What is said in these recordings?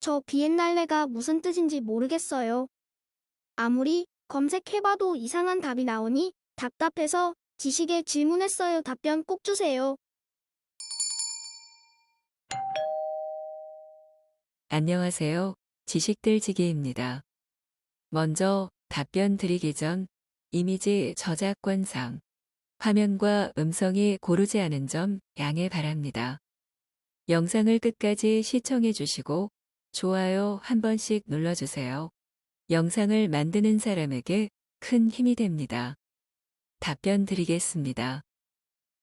저 비엔날레가 무슨 뜻인지 모르겠어요. 아무리 검색해봐도 이상한 답이 나오니 답답해서 지식에 질문했어요. 답변 꼭 주세요. 안녕하세요. 지식들지기입니다. 먼저 답변 드리기 전 이미지 저작권상 화면과 음성이 고르지 않은 점 양해 바랍니다. 영상을 끝까지 시청해 주시고 좋아요 한 번씩 눌러주세요. 영상을 만드는 사람에게 큰 힘이 됩니다. 답변 드리겠습니다.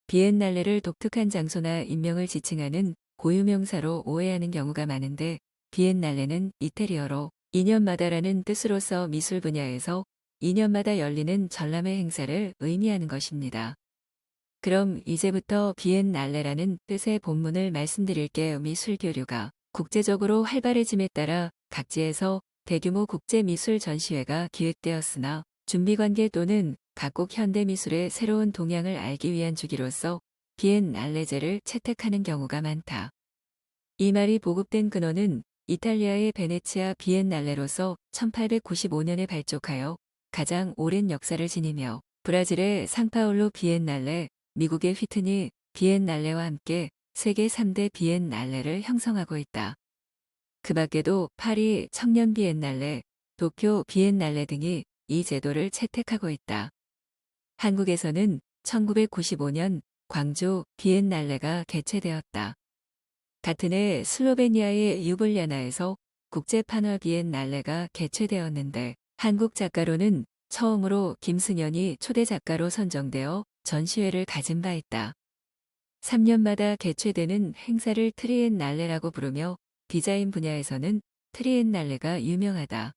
비엔날레를 독특한 장소나 인명을 지칭하는 고유명사로 오해하는 경우가 많은데 비엔날레는 이태리어로 2년마다라는 뜻으로서 미술 분야에서 2년마다 열리는 전람회 행사를 의미하는 것입니다. 그럼 이제부터 비엔날레라는 뜻의 본문을 말씀드릴게요. 미술 교류가 국제적으로 활발해짐에 따라 각지에서 대규모 국제 미술 전시회가 기획되었으나 준비 관계 또는 각국 현대 미술의 새로운 동향을 알기 위한 주기로서 비엔날레제를 채택하는 경우가 많다. 이 말이 보급된 근원은 이탈리아의 베네치아 비엔날레로서 1895년에 발족하여 가장 오랜 역사를 지니며 브라질의 상파울루 비엔날레, 미국의 휘트니 비엔날레와 함께 세계 3대 비엔날레를 형성하고 있다. 그 밖에도 파리 청년 비엔날레, 도쿄 비엔날레 등이 이 제도를 채택하고 있다. 한국에서는 1995년 광주 비엔날레가 개최되었다. 같은 해 슬로베니아의 유블리아나에서 국제 판화 비엔날레가 개최되었는데 한국 작가로는 처음으로 김승연이 초대 작가로 선정되어 전시회를 가진 바 있다. 3년마다 개최되는 행사를 트리엔날레라고 부르며 디자인 분야에서는 트리엔날레가 유명하다.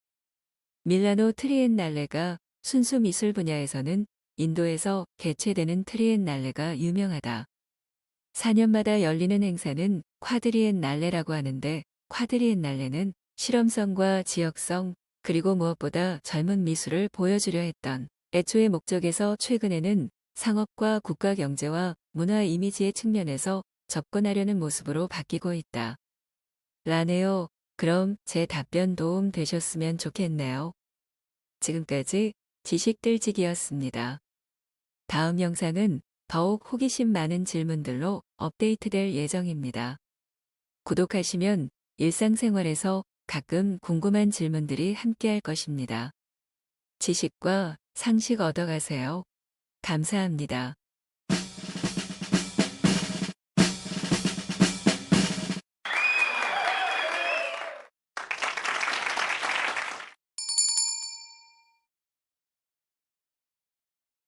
밀라노 트리엔날레가 순수 미술 분야에서는 인도에서 개최되는 트리엔날레가 유명하다. 4년마다 열리는 행사는 콰드리엔날레라고 하는데 콰드리엔날레는 실험성과 지역성 그리고 무엇보다 젊은 미술을 보여주려 했던 애초의 목적에서 최근에는 상업과 국가 경제와 문화 이미지의 측면에서 접근하려는 모습으로 바뀌고 있다. 라네요. 그럼 제 답변 도움 되셨으면 좋겠네요. 지금까지 지식들지기였습니다. 다음 영상은 더욱 호기심 많은 질문들로 업데이트될 예정입니다. 구독하시면 일상생활에서 가끔 궁금한 질문들이 함께할 것입니다. 지식과 상식 얻어가세요. 감사합니다.